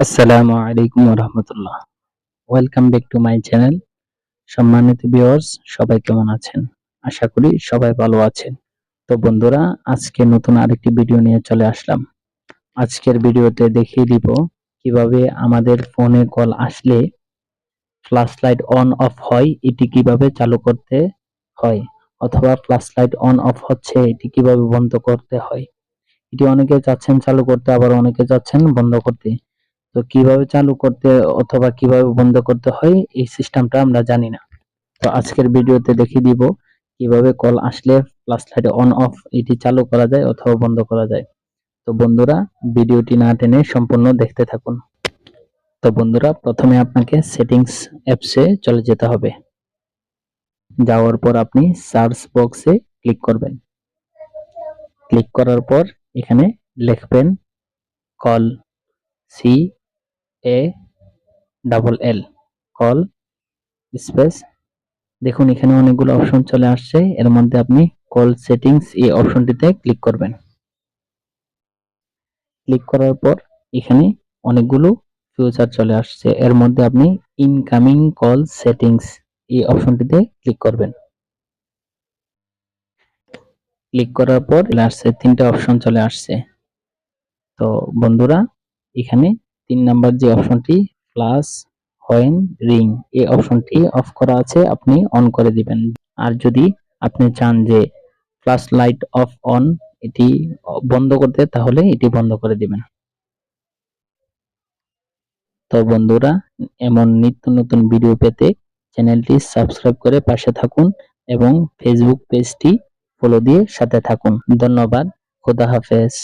আসসালামু আলাইকুম রহমতুল্লাহ welcome back to my channel সম্মানিত ভিউয়ার্স সবাই কেমন আছেন? আশা করি সবাই ভালো আছেন। তো বন্ধুরা, আজকে নতুন আরেকটি ভিডিও নিয়ে চলে আসলাম। আজকের ভিডিওতে দেখিয়ে দিব কীভাবে আমাদের ফোনে কল আসলে ফ্ল্যাশ লাইট অন অফ হয়, এটি কীভাবে চালু করতে হয়, অথবা ফ্ল্যাশ লাইট অন অফ হচ্ছে, এটি কীভাবে বন্ধ করতে হয়। এটি অনেকে চাচ্ছেন চালু করতে, আবার অনেকে চাচ্ছেন বন্ধ করতে। তো কীভাবে চালু করতে অথবা কীভাবে বন্ধ করতে হয়, এই সিস্টেমটা আমরা জানি না। তো আজকের ভিডিওতে দেখিয়ে দিব কীভাবে কল আসলে ফ্ল্যাশ লাইট অন অফ এটি চালু করা যায় অথবা বন্ধ করা যায়। তো বন্ধুরা, ভিডিওটি না টেনে সম্পূর্ণ দেখতে থাকুন। তো বন্ধুরা, প্রথমে আপনাকে সেটিংস অ্যাপসে চলে যেতে হবে। যাওয়ার পর আপনি সার্চ বক্সে ক্লিক করবেন। ক্লিক করার পর এখানে লিখবেন call C A double L call space দেখুন, এখানে অনেকগুলো অপশন চলে আসছে। এর মধ্যে আপনি কল সেটিংস এই অপশনটিতে ক্লিক করবেন। ক্লিক করার পর এখানে অনেকগুলো ফিউচার চলে আসছে। এর মধ্যে আপনি ইনকামিং কল সেটিংস এই অপশনটিতে ক্লিক করবেন। ক্লিক করার পর আসছে, তিনটা অপশন চলে আসছে। তো বন্ধুরা, এখানে তিন নাম্বার যে অপশনটি প্লাস হোয়েন রিং এই অপশনটি অফ করা আছে, আপনি অন করে দিবেন। আর যদি আপনি চান যে ফ্লাশ লাইট অফ অন এটি বন্ধ করতে, তাহলে এটি বন্ধ করে দিবেন। তো বন্ধুরা, এমন নিত্য নতুন ভিডিও পেতে চ্যানেলটি সাবস্ক্রাইব করে পাশে থাকুন এবং ফেসবুক পেজটি ফলো দিয়ে সাথে থাকুন। ধন্যবাদ, খোদা হাফেজ।